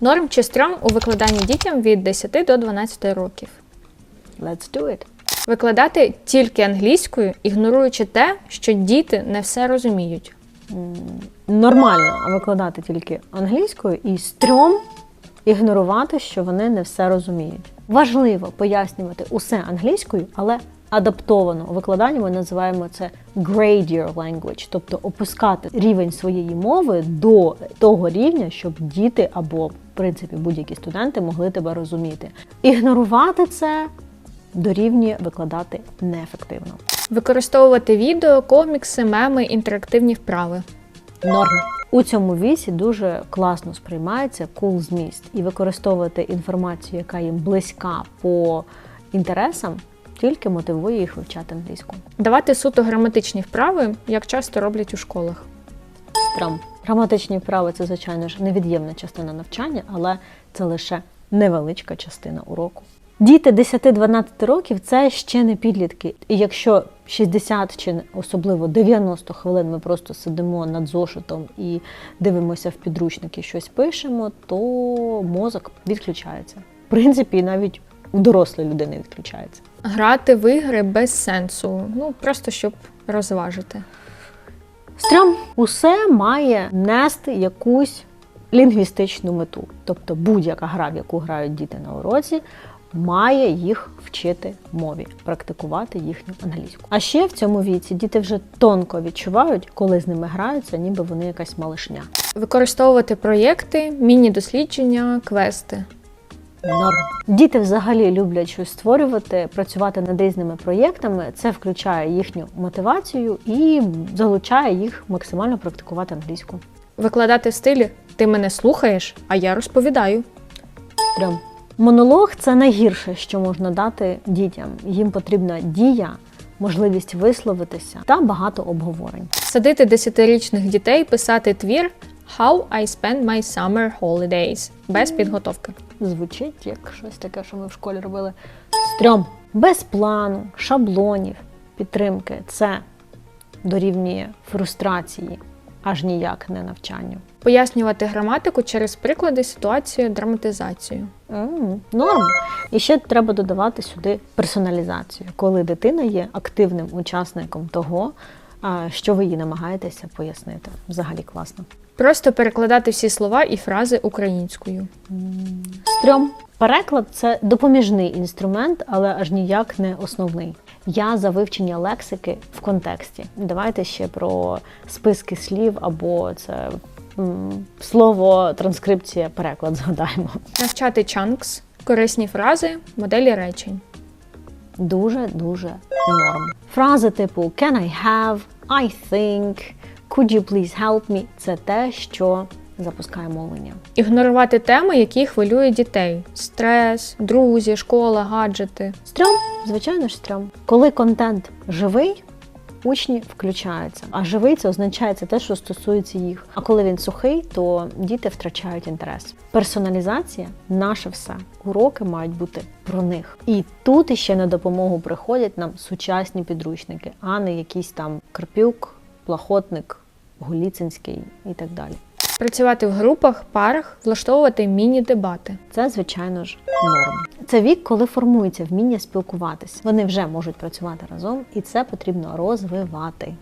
Норм чи стрьом у викладанні дітям від 10 до 12 років. Let's do it. Викладати тільки англійською, ігноруючи те, що діти не все розуміють. Нормально викладати тільки англійською і стрьом ігнорувати, що вони не все розуміють. Важливо пояснювати усе англійською, але адаптовано у викладанні ми називаємо це grade your language, тобто опускати рівень своєї мови до того рівня, щоб діти або в принципі будь-які студенти могли тебе розуміти. Ігнорувати це дорівнює викладати неефективно. Використовувати відео, комікси, меми, інтерактивні вправи. Норм. У цьому віці дуже класно сприймається cool зміст і використовувати інформацію, яка їм близька по інтересам, тільки мотивує їх вивчати англійську. Давати суто граматичні вправи, як часто роблять у школах. Страм. Граматичні вправи це, звичайно ж, невід'ємна частина навчання, але це лише невеличка частина уроку. Діти 10-12 років це ще не підлітки. І якщо 60 чи особливо 90 хвилин ми просто сидимо над зошитом і дивимося в підручники, щось пишемо, то мозок відключається. В принципі, навіть у дорослої людини відключається. Грати в ігри без сенсу, ну просто щоб розважити. Стрьом усе має нести якусь лінгвістичну мету. Тобто будь-яка гра, в яку грають діти на уроці, має їх вчити мові, практикувати їхню англійську. А ще в цьому віці діти вже тонко відчувають, коли з ними граються, ніби вони якась малишня. Використовувати проєкти, міні-дослідження, квести. Норм. Діти взагалі люблять щось створювати, працювати над різними проєктами. Це включає їхню мотивацію і залучає їх максимально практикувати англійську. Викладати в стилі Ти мене слухаєш, а я розповідаю. Трьом. Монолог це найгірше, що можна дати дітям. Їм потрібна дія, можливість висловитися та багато обговорень. Садити десятирічних дітей писати твір How I spend my summer holidays без підготовки. Звучить як щось таке, що ми в школі робили. Стрьом. Без плану, шаблонів, підтримки. Це дорівнює фрустрації, аж ніяк не навчанню. Пояснювати граматику через приклади, ситуацію, драматизацію. М, Норм. І ще треба додавати сюди персоналізацію, коли дитина є активним учасником того, що ви їй намагаєтеся пояснити. Взагалі класно. Просто перекладати всі слова і фрази українською. Стрьом. Переклад це допоміжний інструмент, але аж ніяк не основний. Я за вивчення лексики в контексті. Давайте ще про списки слів або це м, слово, транскрипція, переклад згадаємо. Навчати чанкс, корисні фрази, моделі речень. Дуже дуже норм. Фрази типу can I have, I think, could you please help me це те, що запускає мовлення. Ігнорувати теми, які хвилюють дітей: стрес, друзі, школа, гаджети. Стрьом, звичайно ж, стрьом. Коли контент живий, учні включаються. А живий це означає це те, що стосується їх. А коли він сухий, то діти втрачають інтерес. Персоналізація наше все. Уроки мають бути про них. І тут іще на допомогу приходять нам сучасні підручники, а не якийсь там Карпюк, Плахотник, Голіцинський і так далі. Працювати в групах, парах, влаштовувати міні-дебати. Це, звичайно ж, норм. Це вік, коли формується вміння спілкуватись. Вони вже можуть працювати разом, і це потрібно розвивати.